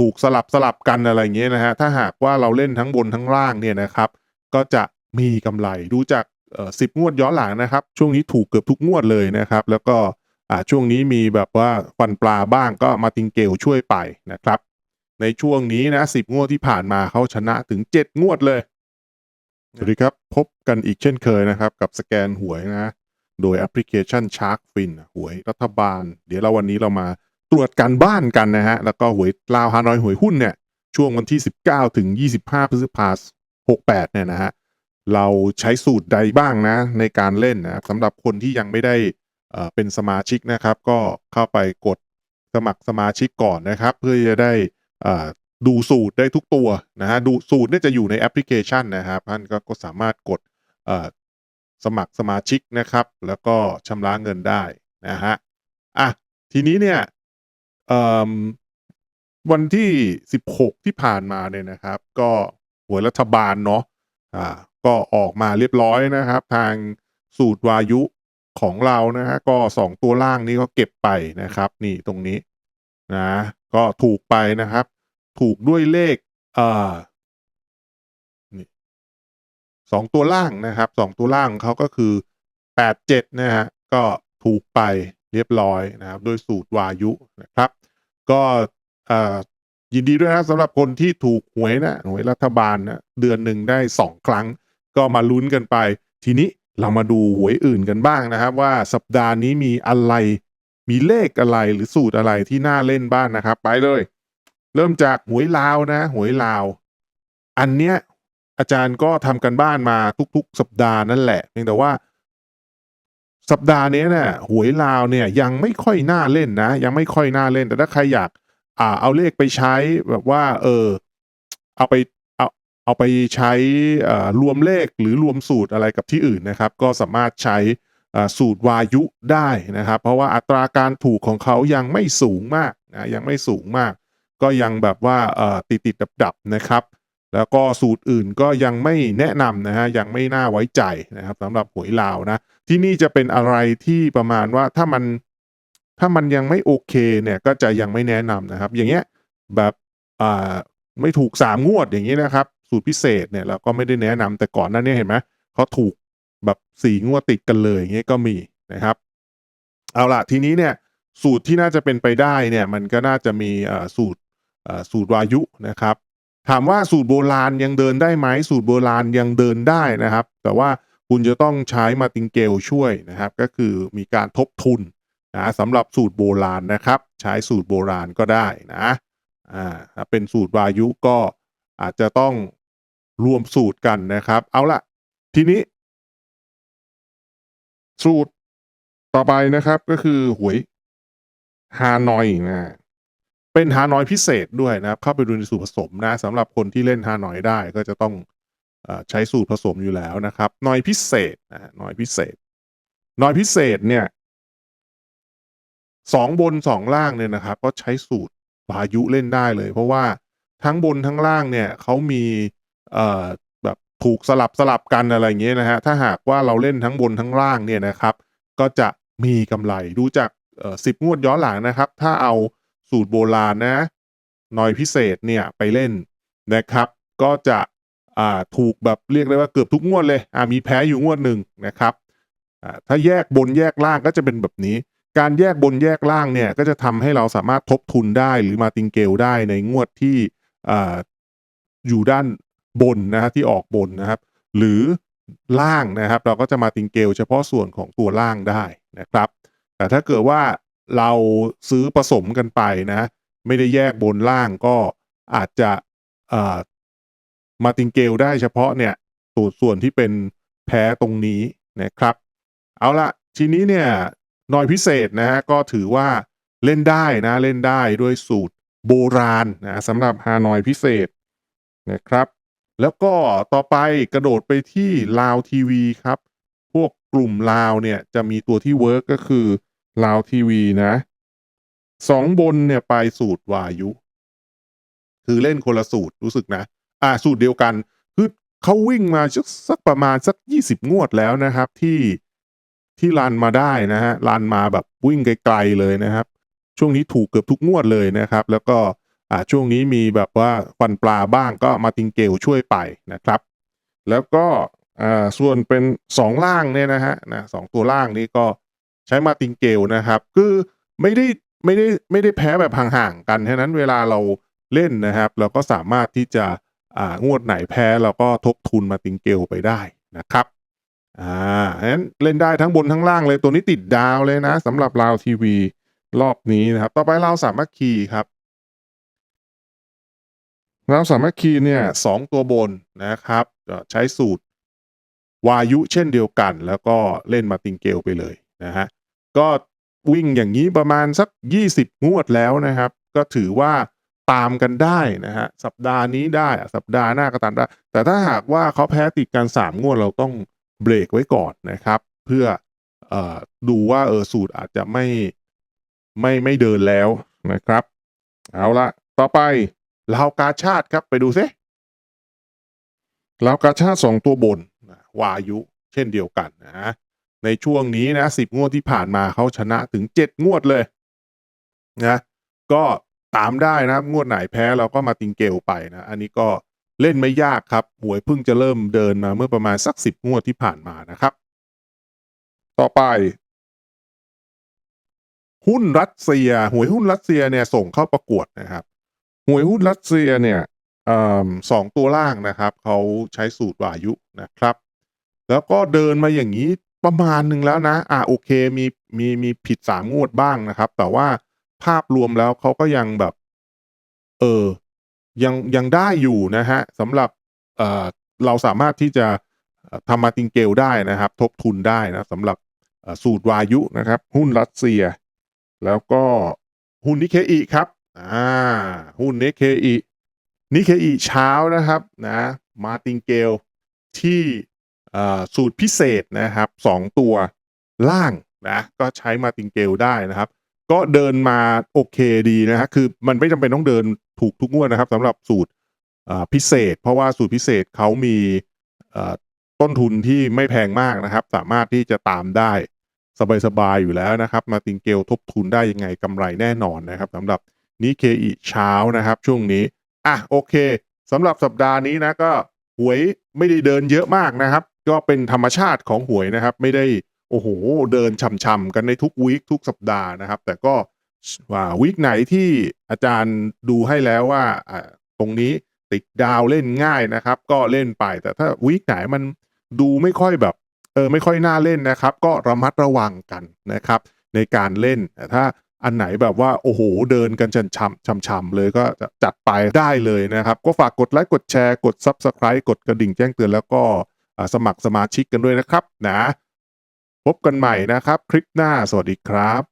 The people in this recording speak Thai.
ถูกสลับสลับกันอะไรอย่างเงี้ยนะฮะถ้าหากว่าเราเล่นทั้งบนทั้งล่างเนี่ยนะครับ ก็จะมีกำไรดูจากสิบงวดย้อนหลังนะครับ ช่วงนี้ถูกเกือบทุกงวดเลยนะครับ แล้วก็ช่วงนี้มีแบบว่าฟันปลาบ้างก็มาติงเกลช่วยไปนะครับ ในช่วงนี้นะสิบงวดที่ผ่านมาเขาชนะถึง7งวดเลยสวัสดีครับ พบกันอีกเช่นเคยนะครับ กับสแกนหวยนะ โดยแอปพลิเคชัน Sharkfin หวยรัฐบาล เดี๋ยวเราวันนี้เรามา ตรวจการบ้านกันนะฮะ แล้วก็หวยลาวฮานอยหวยหุ้นเนี่ย ช่วงวันที่ 19 ถึง 25 พฤษภาคม 68 เนี่ยนะฮะ เราใช้สูตรใดบ้างนะ ในการเล่นนะสำหรับคนที่ยังไม่ได้เป็นสมาชิกนะครับ ก็เข้าไปกดสมัครสมาชิกก่อนนะครับ เพื่อจะได้ดูสูตรได้ทุกตัวนะฮะดูสูตรเนี่ยจะอยู่ในแอปพลิเคชันนะครับท่านก็ก็สามารถกดสมัครสมาชิกนะครับ แล้วก็ชำระเงินได้นะฮะอะทีนี้เนี่ย วันที่ 16 ที่ผ่านมาเนี่ยนะครับ ก็หัวรัฐบาลเนาะอ่า ก็ออกมาเรียบร้อยนะครับ ทางสูตรวายุของเรานะฮะก็สองตัวล่างนี้ก็เก็บไปนะครับ นี่ตรงนี้นะก็ถูกไปนะครับ ถูกด้วยเลขเอ่อนี่สองตัวล่างนะครับสองตัวล่างของเขาก็คือแปดเจ็ดนะฮะก็ถูกไปเรียบร้อยนะครับ ด้วยสูตรวายุนะครับ ก็ยินดีด้วยนะสำหรับคนที่ถูกหวยนะหวยรัฐบาลนะเดือนหนึ่งได้สองครั้ง ก็มาลุ้นกันไป ทีนี้เรามาดูหวยอื่นกันบ้างนะครับ ว่าสัปดาห์นี้มีอะไร มีเลขอะไรหรือสูตรอะไรที่น่าเล่นบ้างนะครับ ไปเลย เริ่มจากหวยลาวนะหวยลาว อันเนี้ยอาจารย์ก็ทำกันบ้านมาทุก ๆ สัปดาห์นั่นแหละเพียงแต่ว่า สัปดาห์นี้เนี่ยหวยลาวเนี่ยยังไม่ค่อยน่าเล่นนะ ยังไม่ค่อยน่าเล่น แต่ถ้าใครอยากอ่าเอาเลขไปใช้แบบว่า เออ เอาไปเอาเอาไปใช้อ่ารวมเลขหรือรวมสูตรอะไรกับที่อื่นนะครับ ก็สามารถใช้สูตรวายุได้นะครับ เพราะว่าอัตราการถูกของเขายังไม่สูงมากนะยังไม่สูงมาก ก็ยังแบบว่าติดติดดับดับนะครับ แล้วก็สูตรอื่นก็ยังไม่แนะนำนะฮะยังไม่น่าไว้ใจนะครับสำหรับหวยลาวนะ ที่นี่จะเป็นอะไรที่ประมาณว่าถ้ามันถ้ามันยังไม่โอเคเนี่ยก็จะยังไม่แนะนำนะครับ อย่างเงี้ยแบบอ่าไม่ถูกสามงวดอย่างนี้นะครับ สูตรพิเศษเนี่ยเราก็ไม่ได้แนะนำแต่ก่อนหนั้นเนี่ยเห็นไหมเขาถูกแบบสี่งวดติดกันเลยอย่างเงี้ยก็มีนะครับ เอาล่ะทีนี้เนี่ยสูตรที่น่าจะเป็นไปได้เนี่ยมันก็น่าจะมีอ่อสูตรอ่อสูตรวายุนะครับ ถามว่าสูตรโบราณยังเดินได้ไหมสูตรโบราณยังเดินได้นะครับ แต่ว่าคุณจะต้องใช้มาติงเกลช่วยนะครับ ก็คือมีการทบทุนนะสำหรับสูตรโบราณนะครับ ใช้สูตรโบราณก็ได้นะอ่าถ้าเป็นสูตรวายุก็อาจจะต้องรวมสูตรกันนะครับ เอาละทีนี้ สูตรต่อไปนะครับก็คือหวยฮานอยนะ เป็นฮานอยพิเศษด้วยนะครับ เข้าไปดูในสูตรผสมนะสำหรับคนที่เล่นฮานอยได้ก็จะต้องอใช้สูตรผสมอยู่แล้วนะครับนอยพิเศษนะนอยพิเศษนอยพิเศษเนี่ยสองบนสองล่างเนี่ยนะครับ ก็ใช้สูตรวายุเล่นได้เลย เพราะว่าทั้งบนทั้งล่างเนี่ยเขามีเอ่อแบบถูกสลับสลับกันอะไรอย่างเงี้ยนะฮะถ้าหากว่าเราเล่นทั้งบนทั้งล่างเนี่ยนะครับ ก็จะมีกำไรดูจากสิบงวดย้อนหลังนะครับ ถ้าเอา สูตรโบราณนะนอยพิเศษเนี่ยไปเล่นนะครับ ก็จะอ่าถูกแบบเรียกได้ว่าเกือบทุกงวดเลยอ่ามีแพ้อยู่งวดหนึ่งนะครับอ่าถ้าแยกบนแยกล่างก็จะเป็นแบบนี้ การแยกบนแยกล่างเนี่ยก็จะทำให้เราสามารถทบทุนได้หรือมาติงเกลได้ในงวดที่อ่าอยู่ด้านบนนะฮะที่ออกบนนะครับ หรือล่างนะครับ เราก็จะมาติงเกลเฉพาะส่วนของตัวล่างได้นะครับ แต่ถ้าเกิดว่า เราซื้อผสมกันไปนะ ไม่ได้แยกบนล่างก็อาจจะมาติงเกลได้เฉพาะเนี่ยส่วนส่วนที่เป็นแพ้ตรงนี้นะครับ เอาละทีนี้เนี่ยนอยพิเศษนะฮะก็ถือว่าเล่นได้นะเล่นได้ด้วยสูตรโบราณนะสำหรับฮานอยพิเศษนะครับ แล้วก็ต่อไปกระโดดไปที่ลาวทีวีครับ พวกกลุ่มลาวเนี่ยจะมีตัวที่เวิร์กก็คือ ลาวทีวีนะสองบนเนี่ยไปสูตรวายุ คือเล่นคนละสูตรรู้สึกนะ อ่าสูตรเดียวกัน คือเขาวิ่งมาสักสักประมาณสักยี่สิบงวดแล้วนะครับ ที่ที่รันมาได้นะฮะรันมาแบบวิ่งไกลๆเลยนะครับ ช่วงนี้ถูกเกือบทุกงวดเลยนะครับ แล้วก็อ่าช่วงนี้มีแบบว่าฟันปลาบ้างก็มาติงเกลช่วยไปนะครับ แล้วก็อ่าส่วนเป็นสองล่างเนี่ยนะฮะนะสองตัวล่างนี้ก็ ใช้มาติงเกลนะครับ คือไม่ได้ไม่ได้ไม่ได้แพ้แบบห่างๆกันฉะนั้นเวลาเราเล่นนะครับ เราก็สามารถที่จะอ่างวดไหนแพ้เราก็ทบทุนมาติงเกลไปได้นะครับอ่าฉะนั้นเล่นได้ทั้งบนทั้งล่างเลยตัวนี้ติดดาวเลยนะสำหรับราวทีวีรอบนี้นะครับ ต่อไปเราวสามัคคีครับเราวสามัคคีเนี่ยสองตัวบนนะครับใช้สูตรวายุเช่นเดียวกัน แล้วก็เล่นมาติงเกลไปเลย นะฮะก็วิ่งอย่างนี้ประมาณสัก 20 งวดแล้วนะครับ ก็ถือว่าตามกันได้นะฮะสัปดาห์นี้ได้สัปดาห์หน้าก็ตามได้ แต่ถ้าหากว่าเขาแพ้ติดกัน 3 งวดเราต้องเบรกไว้ก่อนนะครับ เพื่อออดูว่าเออสูตรอาจจะไม่ไม่ไม่เดินแล้วนะครับ เอาละต่อไปลาวกาชาติครับไปดูซิลาวกาชาติสองตัวบนวายุเช่นเดียวกันนะ ในช่วงนี้นะสิบงวดที่ผ่านมาเขาชนะถึงเจ็ดงวดเลยนะก็ตามได้นะครับ งวดไหนแพ้เราก็มาติงเกลไปนะ อันนี้ก็เล่นไม่ยากครับ หวยเพิ่งจะเริ่มเดินมาเมื่อประมาณสักสิบงวดที่ผ่านมานะครับ ต่อไป หุ้นรัสเซีย หวยหุ้นรัสเซียเนี่ยส่งเข้าประกวดนะครับ หวยหุ้นรัสเซียเนี่ยอสองตัวล่างนะครับ เขาใช้สูตรวายุนะครับ แล้วก็เดินมาอย่างนี้ ประมาณหนึ่งแล้วนะ อ่าโอเคมีมีมีผิดสามงวดบ้างนะครับ แต่ว่าภาพรวมแล้วเขาก็ยังแบบ เออ ยังยังได้อยู่นะฮะสำหรับเอ่อเราสามารถที่จะทำมาติงเกลได้นะครับ ทบทุนได้นะสำหรับสูตรวายุนะครับ หุ้นรัสเซีย แล้วก็หุ้นนิเคอีครับ อ่า หุ้นนิเคอีนิเคอีเช้านะครับนะมาติงเกลที่ สูตรพิเศษนะครับสองตัวล่างนะก็ใช้มาติงเกลได้นะครับ ก็เดินมาโอเคดีนะฮะคือมันไม่จำเป็นต้องเดินถูกทุกงวดนะครับสำหรับสูตรพิเศษ เพราะว่าสูตรพิเศษเขามีต้นทุนที่ไม่แพงมากนะครับ สามารถที่จะตามได้สบายๆอยู่แล้วนะครับ มาติงเกลทบทุนได้ยังไงกำไรแน่นอนนะครับสำหรับนิเคอีเช้านะครับ ช่วงนี้อะโอเคสำหรับสัปดาห์นี้นะก็หวยไม่ได้เดินเยอะมากนะครับ ก็เป็นธรรมชาติของหวยนะครับ ไม่ได้โอ้โห เดินช่ำๆกันในทุกวีคทุกสัปดาห์นะครับ แต่ก็ว่าวีคไหนที่อาจารย์ดูให้แล้วว่าตรงนี้ติดดาวเล่นง่ายนะครับ ก็เล่นไปแต่ถ้าวีคไหนมันดูไม่ค่อยแบบเออไม่ค่อยน่าเล่นนะครับ ก็ระมัดระวังกันนะครับ ในการเล่นแต่ถ้าอันไหนแบบว่าโอ้โหเดินกันจนช่ำช่ำๆเลยก็จัดไปได้เลยนะครับ ก็ฝากกดไลค์กดแชร์กด Subscribe กดกระดิ่งแจ้งเตือนแล้วก็ สมัครสมาชิกกันด้วยนะครับนะพบกันใหม่นะครับ คลิปหน้าสวัสดีครับ